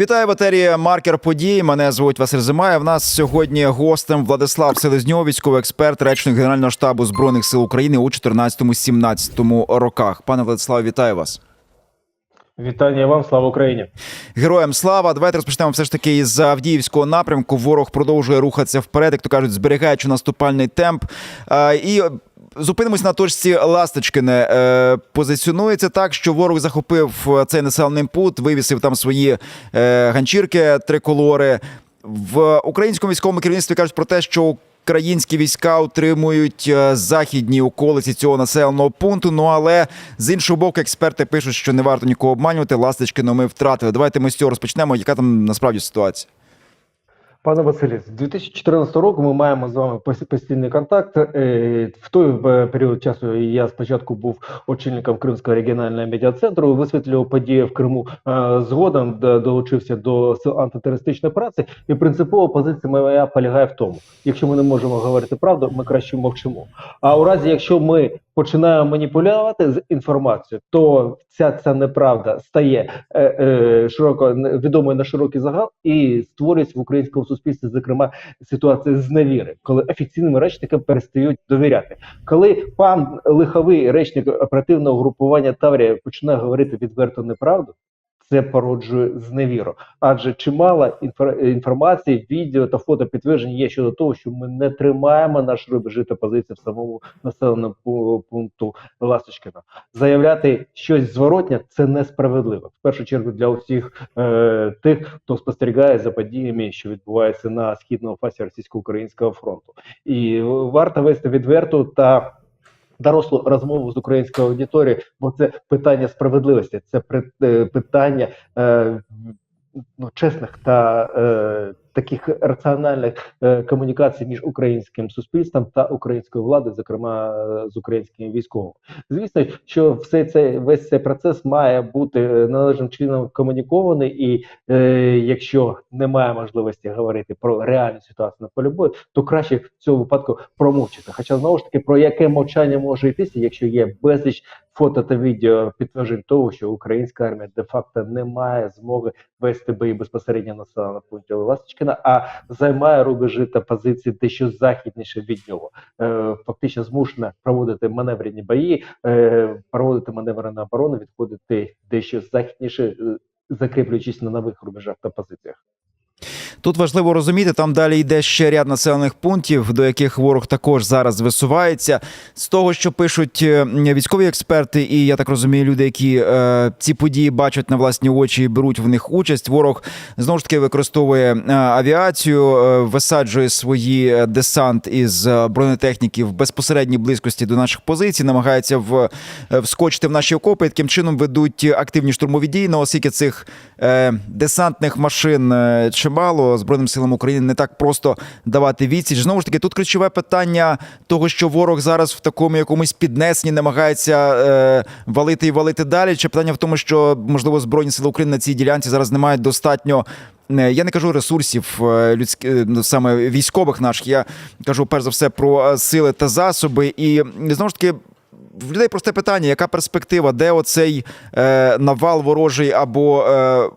Вітаю батерія Маркер подій. Мене звуть Василь Зимає. В нас сьогодні гостем Владислав Селезньов, військовий експерт, речник Генерального штабу збройних сил України у 14-17 роках. Пане Владиславе, вітаю вас. Вітання вам, слава Україні! Героям слава. Давайте розпочнемо все ж таки із Авдіївського напрямку. Ворог продовжує рухатися вперед, як то кажуть, зберігаючи наступальний темп. Е, І зупинимось на точці Ласточкине. Е, Позиціонується так, що ворог захопив цей населений пункт, вивісив там свої е, ганчірки, триколори. В українському військовому керівництві кажуть про те, що Українські війська утримують е, західні околиці цього населеного пункту. Ну але з іншого боку, експерти пишуть, що не варто нікого обманювати. Ласточкино ми втратили. Давайте ми з цього розпочнемо. Яка там насправді ситуація? Пане Василі, з 2014 року ми маємо з вами пос- постійний контакт. Е, В той е, період часу я спочатку був очільником Кримського регіонального медіа-центру, висвітлював події в Криму. Е, Згодом долучився до сил антитерористичної праці, і принципова позиція моя полягає в тому: якщо ми не можемо говорити правду, ми краще мовчимо. А у разі, якщо ми починаємо маніпулювати з інформацією, то ця ця неправда стає е, е, широко відомою на широкий загал і створюється в українському суспільстві, зокрема, ситуація з невіри, коли офіційним речникам перестають довіряти. Коли пан лиховий речник оперативного групування Таврія починає говорити відверто неправду. Це породжує зневіру, адже чимало інфор- інформації, відео та фото підтверджень є щодо того, що ми не тримаємо наш рубежі та позиції в самому населеному пункту Ласточкина. Заявляти щось зворотнє це несправедливо. В першу чергу для усіх е, тих, хто спостерігає за подіями, що відбуваються на східному фасі російсько-українського фронту, і варто вести відверту та дорослу розмову з українською аудиторією, бо це питання справедливості, це е, питання е, ну, чесних та е, таких раціональних е, комунікацій між українським суспільством та українською владою, зокрема е, з українськими військовими. Звісно, що все це весь цей процес має бути належним чином комунікований, і е, якщо немає можливості говорити про реальну ситуацію на полі бою, то краще в цьому випадку промовчати. Хоча знову ж таки про яке мовчання може йтися, якщо є безліч фото та відео підтверджень того, що українська армія де-факто не має змоги вести бої безпосередньо на населеному пункті Ласточкина, а займає рубежі та позиції дещо західніше від нього. Е, фактично змушена проводити маневрені бої, е, проводити маневри на оборону, відходити дещо західніше, е, закріплюючись на нових рубежах та позиціях. Тут важливо розуміти, там далі йде ще ряд населених пунктів, до яких ворог також зараз висувається. З того, що пишуть е, військові експерти, і я так розумію, люди, які е, ці події бачать на власні очі і беруть в них участь. Ворог знову ж таки використовує е, авіацію, е, висаджує свої десант із бронетехніки в безпосередній близькості до наших позицій, намагається в, вскочити в наші окопи. Таким чином ведуть активні штурмові дії. Ну, оскільки цих е, десантних машин е, збройним силам України не так просто давати відсіч. Знову ж таки, тут ключове питання того, що ворог зараз в такому якомусь піднесенні намагається е, валити і валити далі. Чи питання в тому, що можливо збройні сили України на цій ділянці зараз не мають достатньо. е, Я не кажу ресурсів е, людських е, ну, саме військових наших. Я кажу перш за все про сили та засоби. І знову ж таки, в людей просте питання: яка перспектива, де оцей е, навал ворожий або е,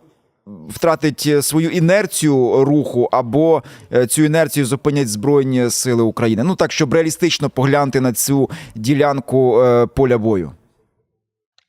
втратить е, свою інерцію руху, або е, цю інерцію зупинять Збройні Сили України? Ну так, щоб реалістично поглянути на цю ділянку е, поля бою.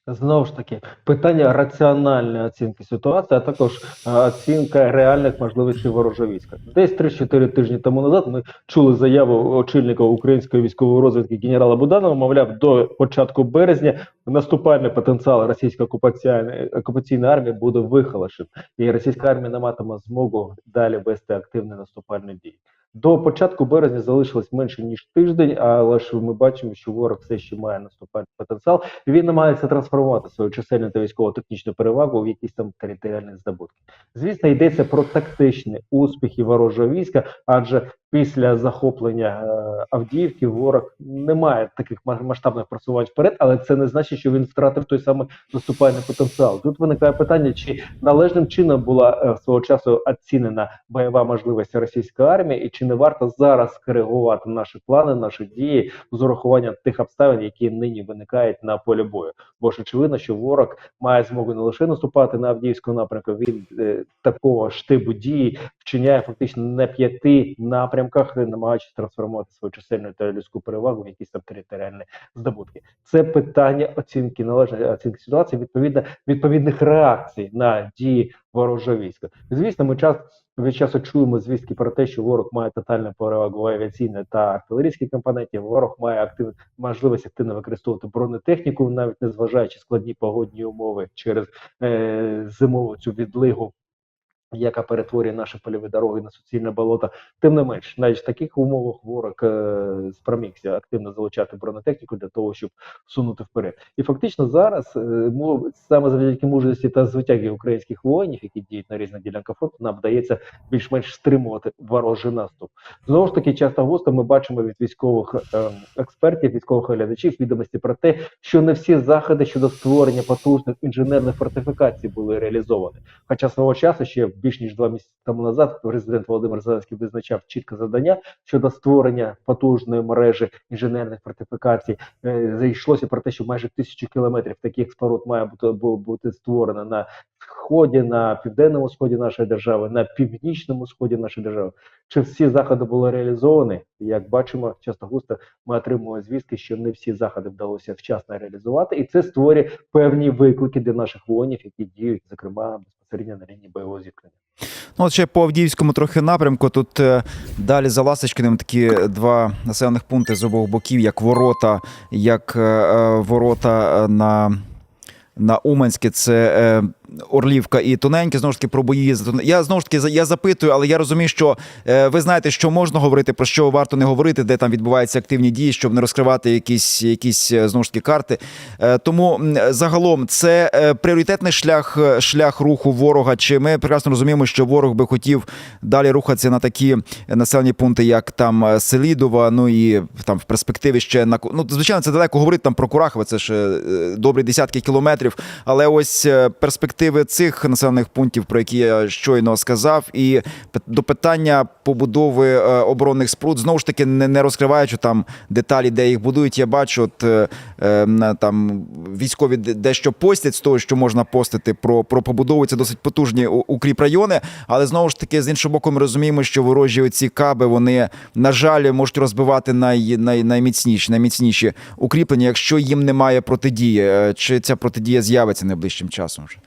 Знову ж таки, питання раціональної оцінки ситуації, а також е, оцінка реальних можливостей ворожого війська. Десь 3-4 тижні тому назад ми чули заяву очільника української військової розвідки генерала Буданова. Мовляв, до початку березня наступальний потенціал російської окупаційної окупаційної армії буде вихолошен, і російська армія не матиме змогу далі вести активні наступальні дії. До початку березня залишилось менше ніж тиждень, але ж ми бачимо, що ворог все ще має наступальний потенціал. Він намагається трансформувати свою чисельну та військово-технічну перевагу в якісь там територіальні здобутки. Звісно, йдеться про тактичні успіхи ворожого війська, адже після захоплення е, Авдіївки ворог не має таких ма- масштабних просувань вперед, але це не значить, що він втратив той самий наступальний потенціал. Тут виникає питання, чи належним чином була е, свого часу оцінена бойова можливість російської армії, і чи не варто зараз коригувати наші плани, наші дії з урахуванням тих обставин, які нині виникають на полі бою. Бо ж очевидно, що ворог має змогу не лише наступати на Авдіївську напрямку, він е, такого штибу дії вчиняє фактично на п'яти напрямках, намагаючись трансформувати свою чисельну та людську перевагу в якісь там територіальні здобутки. Це питання оцінки належної оцінки ситуації, відповідно відповідних реакцій на дії ворожого війська. Звісно, ми час від часу чуємо звістки про те, що ворог має тотальну перевагу в авіаційній та артилерійській компоненті. Ворог має актив можливість активно використовувати бронетехніку, навіть не зважаючи складні погодні умови через е, зимову цю відлигу. Яка перетворює наші польові дороги на суцільне болото, тим не менш, навіть в таких умовах ворог е, спромігся активно залучати бронетехніку для того, щоб сунути вперед. І фактично зараз е, саме завдяки мужності та звитяги українських воїнів, які діють на різних ділянках фронту, нам вдається більш-менш стримувати ворожий наступ. Знову ж таки, часто густо ми бачимо від військових е, експертів, військових глядачів відомості про те, що не всі заходи щодо створення потужних інженерних фортифікацій були реалізовані. Хоча свого часу ще більш ніж два місяці тому назад президент Володимир Зеленський визначав чітке завдання щодо створення потужної мережі інженерних фортифікацій. Е, Зайшлося про те, що майже тисячу кілометрів таких споруд має бути, бу- бути створено на сході, на південному сході нашої держави, на північному сході нашої держави. Чи всі заходи були реалізовані? Як бачимо, часто густо ми отримуємо звістки, що не всі заходи вдалося вчасно реалізувати, і це створює певні виклики для наших воїнів, які діють, зокрема безпосередньо на лінії бойового зіткнення. Ну, от ще по Авдіївському трохи напрямку. Тут е, далі за Ласточкиним такі два населених пункти з обох боків, як ворота, як е, е, ворота е, на. На Уманське це е, Орлівка і Тоненьке. Знову ж таки про бої за Я знову ж таки я запитую, але я розумію, що е, ви знаєте, що можна говорити, про що варто не говорити, де там відбуваються активні дії, щоб не розкривати якісь, якісь е, знову ж таки карти. Е, тому загалом це пріоритетний шлях, шлях руху ворога. Чи ми прекрасно розуміємо, що ворог би хотів далі рухатися на такі населені пункти, як там Селідова, ну і там в перспективі ще на ну, звичайно, це далеко говорити там про Курахове, це ж добрі десятки кілометрів. Але ось е, перспективи цих населених пунктів, про які я щойно сказав, і до питання побудови е, оборонних споруд, знову ж таки, не, розкриваючи там деталі, де їх будують. Я бачу, от е, е, там військові дещо постять з того, що можна постити про, про побудову. Це досить потужні у- укріпрайони. Але знову ж таки, з іншого боку, ми розуміємо, що ворожі оці каби вони на жаль можуть розбивати най, най, найміцніші, найміцніші укріплення, якщо їм немає протидії. Чи ця протидія з'явиться найближчим часом? Вже?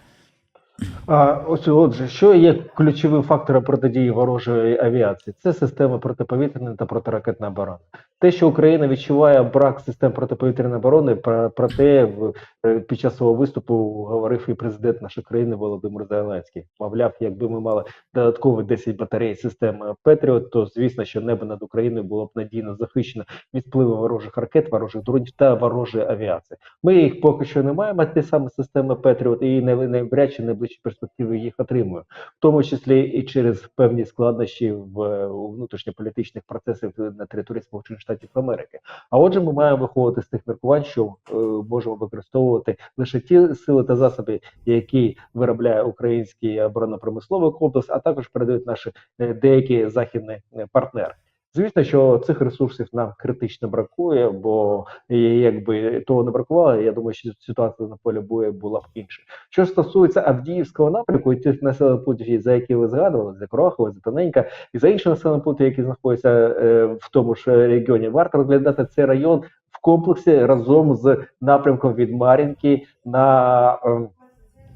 А ось отже, що є ключовим фактором протидії ворожої авіації? Це система протиповітряної та протиракетної оборони. Те, що Україна відчуває брак систем протиповітряної оборони, про, про те в е, під час свого виступу говорив і президент нашої країни Володимир Зеленський. Мовляв, якби ми мали додаткові 10 батарей системи Петріот, то звісно, що небо над Україною було б надійно захищено від впливу ворожих ракет, ворожих дронів та ворожої авіації. Ми їх поки що не маємо, ті саме системи Петріот, і навряд чи найближчі перспективи їх отримуємо, в тому числі і через певні складнощі в е, внутрішньополітичних процесах на території Сполучених Штатів Америки. А отже, ми маємо виходити з тих міркувань, що е, можемо використовувати лише ті сили та засоби, які виробляє український оборонно-промисловий комплекс, а також передають наші е, деякі західні е, партнери. Звісно, що цих ресурсів нам критично бракує, бо якби того не бракувало, я думаю, що ситуація на полі бою була б інша. Що стосується Авдіївського напрямку і тих населених пунктів, за які ви згадували, за Крохове, за Тоненька, і за інші населені пункти, які знаходяться е, в тому ж регіоні, варто розглядати цей район в комплексі разом з напрямком від Мар'їнки на. е,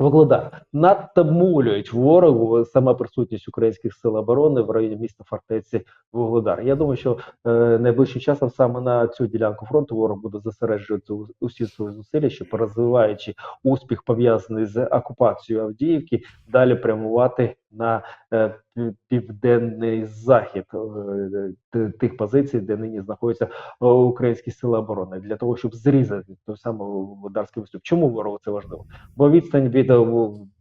Вугледар надто мулюють ворогу сама присутність українських сил оборони в районі міста фортеці Вогледар. Я думаю, що е, найближчим часом саме на цю ділянку фронту ворог буде зосереджувати усі свої зусилля, що розвиваючи успіх пов'язаний з окупацією Авдіївки, далі прямувати на е, південний захід е, тих позицій, де нині знаходяться е, українські сили оборони, для того, щоб зрізати той самий водарський виступ. Чому ворогу це важливо? Бо відстань від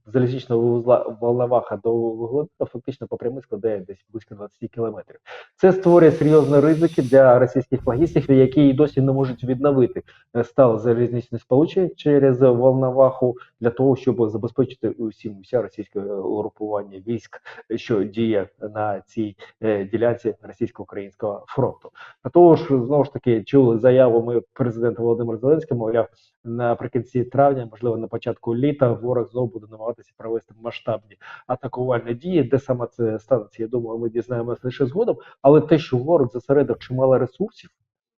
залізничного вузла Волноваха до Вугледара фактично по прямій складає десь близько 20 кілометрів. Це створює серйозні ризики для російських логістиків, які досі не можуть відновити е, стале залізничне сполучення через Волноваху для того, щоб забезпечити усім уся російське угрупування військ, що діє на цій е, ділянці російсько-українського фронту. До того ж, знову ж таки, чули заяву ми президента Володимира Зеленського, мовляв, наприкінці травня, можливо, на початку літа, ворог знову буде намагатися провести масштабні атакувальні дії. Де саме це станеться, я думаю, ми дізнаємося лише згодом. Але те, що ворог зосередив чимало ресурсів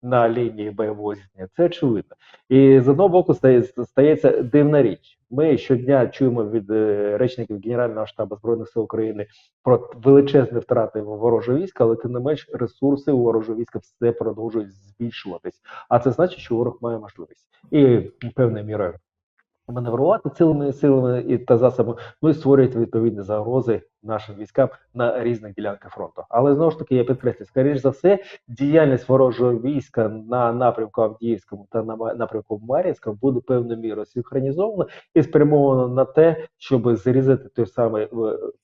на лінії бойового зіткнення, це очевидно. І з одного боку стає, стається дивна річ. Ми щодня чуємо від е, речників Генерального штабу збройних сил України про величезні втрати ворожого війська, але тим не менш ресурси у ворожого війська все продовжують збільшуватись. А це значить, що ворог має можливість і певною мірою маневрувати цілими силами і та засобами, ну і створюють відповідні загрози нашим військам на різних ділянках фронту. Але знову ж таки, я підкреслюю, скоріш за все, діяльність ворожого війська на напрямку Авдіївському та на напрямку Мар'їнському буде певною мірою синхронізована і спрямована на те, щоб зарізати той самий е,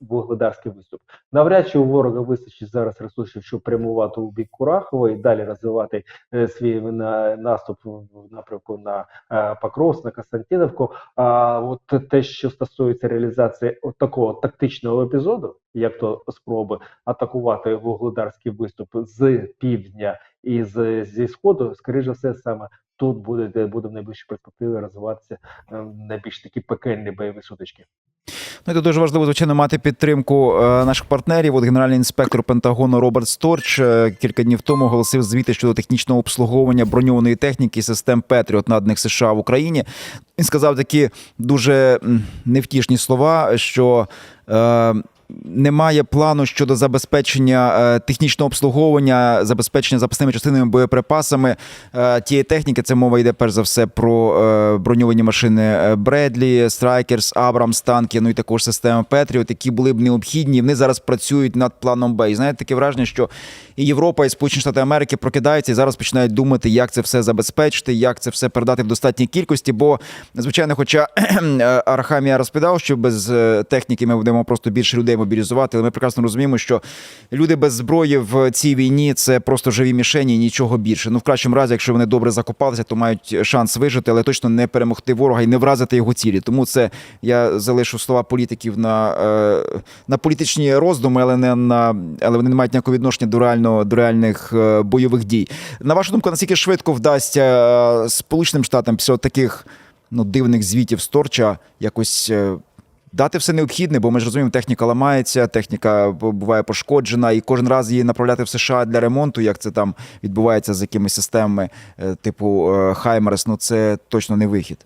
вугледарський виступ. Навряд чи у ворога вистачить зараз ресурсів, щоб прямувати у бік Курахова і далі розвивати е, свій на, наступ в напрямку на е, Покровськ, на Константинівку. А от те, що стосується реалізації такого тактичного епізоду, як то спроби атакувати вугледарський виступ з півдня і з, зі сходу, скоріше за все, саме тут буде, де буде в найближчій перспективі розвиватися е, найбільш такі пекельні бойові сутички. Ну тут дуже важливо, звичайно, мати підтримку е, наших партнерів. От генеральний інспектор Пентагону Роберт Сторч е, кілька днів тому оголосив звіти щодо технічного обслуговування броньованої техніки систем Петріот наданих США в Україні. Він сказав такі дуже невтішні слова, що. Немає плану щодо забезпечення е, технічного обслуговування, забезпечення запасними частинами боєприпасами е, тієї техніки. Це мова йде перш за все про е, броньовані машини Бредлі, Страйкерс, Абрамс, танки, ну і також системи Петріот, які були б необхідні. Вони зараз працюють над планом Б. І знаєте, таке враження, що і Європа, і Сполучені Штати Америки прокидаються і зараз починають думати, як це все забезпечити, як це все передати в достатній кількості. Бо, звичайно, хоча Архамія розповідав, що без техніки ми будемо просто більше людей мобілізувати, але ми прекрасно розуміємо, що люди без зброї в цій війні це просто живі мішені нічого більше. Ну, в кращому разі, якщо вони добре закопалися, то мають шанс вижити, але точно не перемогти ворога і не вразити його цілі. Тому це я залишу слова політиків на, е, на політичні роздуми, але не на але вони не мають ніякого відношення до реально до реальних е, бойових дій. На вашу думку, наскільки швидко вдасться е, Сполученим Штатам після таких ну, дивних звітів Сторча якось. Дати все необхідне, бо ми ж розуміємо, техніка ламається, техніка буває пошкоджена, і кожен раз її направляти в США для ремонту, як це там відбувається з якимись системами, е, типу е, Хаймерс, ну це точно не вихід.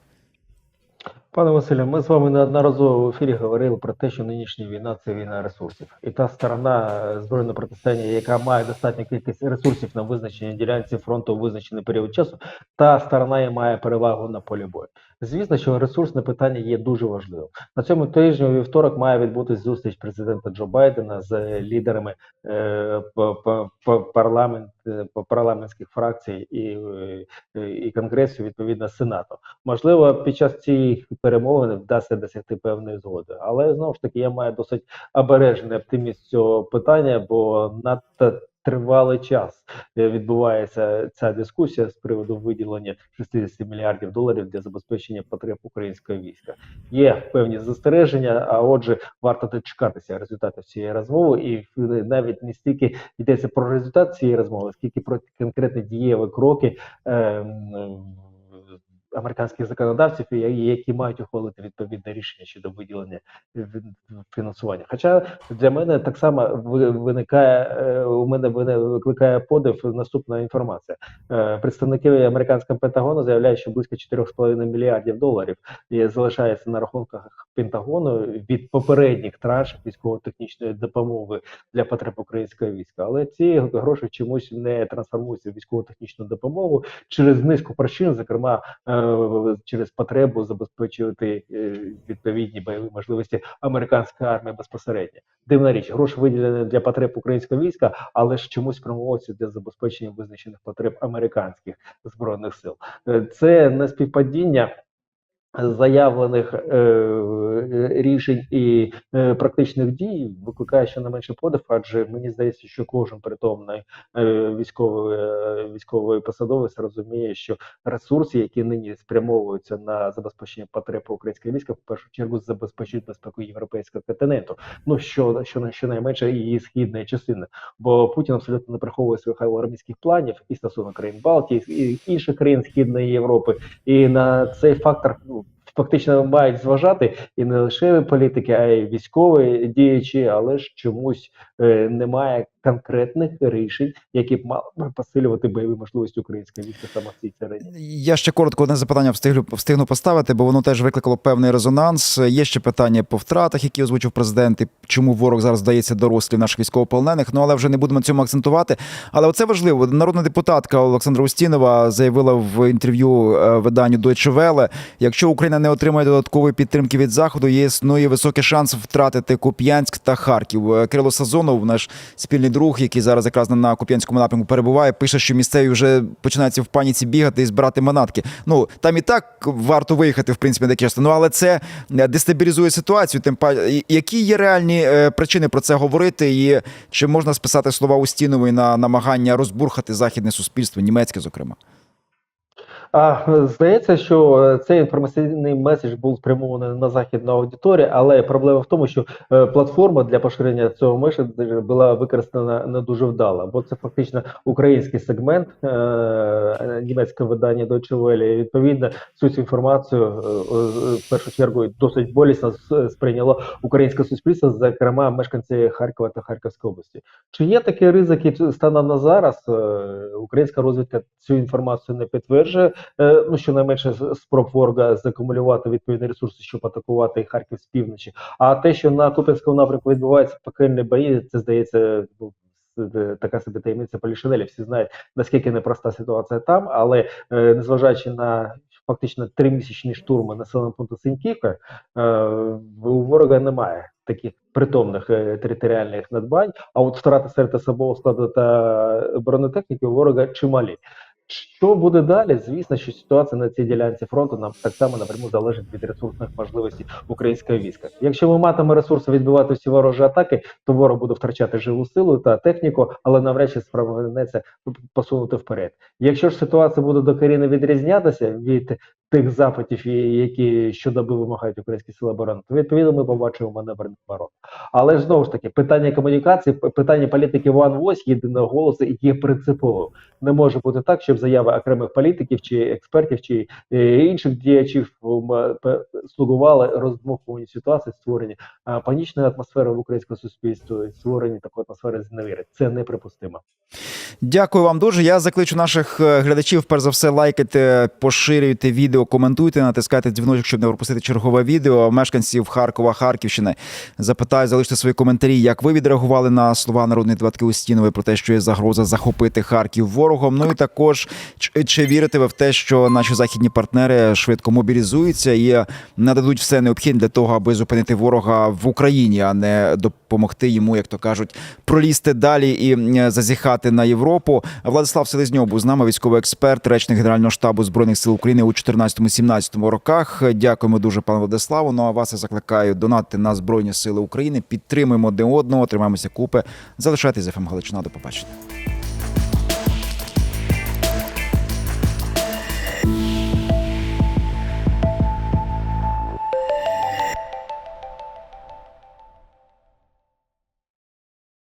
Пане Василю, ми з вами неодноразово в ефірі говорили про те, що нинішня війна це війна ресурсів. І та сторона е, збройного протистояння, яка має достатню кількість ресурсів на визначення ділянці фронту у визначений період часу, та сторона і має перевагу на полі бою. Звісно, що ресурсне питання є дуже важливим. На цьому тижні у вівторок має відбутись зустріч президента Джо Байдена з лідерами е, п- е, парламентських фракцій і, е, і конгресу, відповідно Сенату. Можливо, під час цієї перемовини вдасться досягти певної згоди, але знову ж таки я маю досить обережний оптиміст цього питання, бо надто тривалий час е, відбувається ця дискусія з приводу виділення 60 мільярдів доларів для забезпечення потреб українського війська. Є певні застереження, а отже, варто дочекатися результатів цієї розмови, і навіть не стільки йдеться про результат цієї розмови, скільки про конкретні дієві кроки. ем, Американських законодавців, які мають ухвалити відповідне рішення щодо виділення фінансування. Хоча для мене так само виникає е, у мене викликає подив наступна інформація. Е, Представники американського Пентагону заявляють, що близько 4,5 мільярдів доларів залишається на рахунках Пентагону від попередніх траншів військово-технічної допомоги для потреб українського війська. Але ці гроші чомусь не трансформуються в військово-технічну допомогу через низку причин, зокрема е, через потребу забезпечувати е, відповідні бойові можливості американської армії безпосередньо. Дивна річ, гроші виділені для потреб українського війська, але ж чомусь спрямовуються для забезпечення визначених потреб американських збройних сил. Е, Це не співпадіння. Заявлених е, рішень і е, практичних дій викликає щонайменше подив, адже мені здається, що кожен притомний е, військовий е, військовий посадовець розуміє, що ресурси, які нині спрямовуються на забезпечення потреб українського війська, в першу чергу забезпечують безпеку європейського континенту. Ну що що щонайменше її східної частини, бо Путін абсолютно не приховує своїх армійських планів і стосовно країн Балтії, і інших країн Східної Європи, і на цей фактор ну. Фактично мають зважати і не лише політики, а й військові діячі, але ж чомусь е, немає конкретних рішень, які б мали посилювати бойові можливості українського війська саме в цій царині. Я ще коротко одне запитання встиглю встигну поставити, бо воно теж викликало певний резонанс. Є ще питання по втратах, які озвучив президент, і чому ворог зараз здається дорослі наших військовополонених. Ну але вже не будемо цьому акцентувати. Але оце важливо. Народна депутатка Олександра Устінова заявила в інтерв'ю е, виданню Deutsche Welle, якщо Україна не отримає додаткової підтримки від заходу, є існує високий шанс втратити Куп'янськ та Харків. Е, Кирило Сазонов, наш спільний друг, який зараз якраз на- Куп'янському напрямку перебуває, пише, що місцеві вже починаються в паніці бігати і збирати манатки. Ну там і так варто виїхати, в принципі, на часто. Ну але це е, дестабілізує ситуацію. Тим паче, які є реальні е, причини про це говорити, і чи можна списати слова Устінової на намагання розбурхати західне суспільство, німецьке, зокрема. А здається, що е, цей інформаційний меседж був спрямований на західну аудиторію, але проблема в тому, що е, платформа для поширення цього меседжа була використана не дуже вдало, бо це фактично український сегмент е, німецького видання Deutsche Welle. І, Відповідно, цю інформацію в першу чергу досить болісно сприйняло українське суспільство, зокрема мешканці Харкова та Харківської області. Чи є такі ризики станом на зараз? Українська розвідка цю інформацію не підтверджує. Е, Ну, щонайменше спроб ворога закумулювати відповідні ресурси, щоб атакувати Харків з півночі. А те, що на Куп'янському напрямку відбуваються пекельні бої, це здається. ну, е, Така собі таємниця Полішинелі. Всі знають, наскільки непроста ситуація там, але е, незважаючи на фактично тримісячні штурми населеного пункту Синьківка, е, у ворога немає таких притомних територіальних надбань. А от втрати серед особового складу та бронетехніки у ворога чималі. Що буде далі? Звісно, що ситуація на цій ділянці фронту нам так само напряму залежить від ресурсних можливостей українського війська. Якщо ми матиме ресурси відбивати всі ворожі атаки, то ворог буде втрачати живу силу та техніку, але навряд чи спромагнеться посунути вперед. Якщо ж ситуація буде докорінно відрізнятися від тих запитів, які щодоби вимагають українські сили оборони, то відповідно ми побачимо маневрений ворог. Але знову ж таки, питання комунікації, питання політики One Voice, єдиного голосу є принциповим. Не може бути так, щоб заяви окремих політиків чи експертів чи е, інших діячів слугували роздмухуванню ситуації, створенні а, панічної атмосфери в українському суспільстві, створенні такої атмосфери зневіри. Це неприпустимо. Дякую вам дуже. Я закличу наших е, глядачів, перш за все, лайкайте, поширюйте відео, коментуйте, натискайте дзвіночок, щоб не пропустити чергове відео. Мешканців Харкова, Харківщини запитаю, залиште свої коментарі, як ви відреагували на слова народної дебатки Устінової про те, що є загроза захопити Харків ворогом. Ну і також чи, чи вірите ви в те, що наші західні партнери швидко мобілізуються і нададуть все необхідне для того, аби зупинити ворога в Україні, а не допомогти йому, як то кажуть, пролізти далі і зазіхати на Європу. Владислав Селезньов був з нами, військовий експерт, речник Генерального штабу збройних сил України у 14-17 роках. Дякуємо дуже, пане Владиславу. Ну а вас я закликаю донати на збройні сили України. Підтримуємо один одного, тримаємося купи. Залишайтесь з ФМ Галичина. До побачення.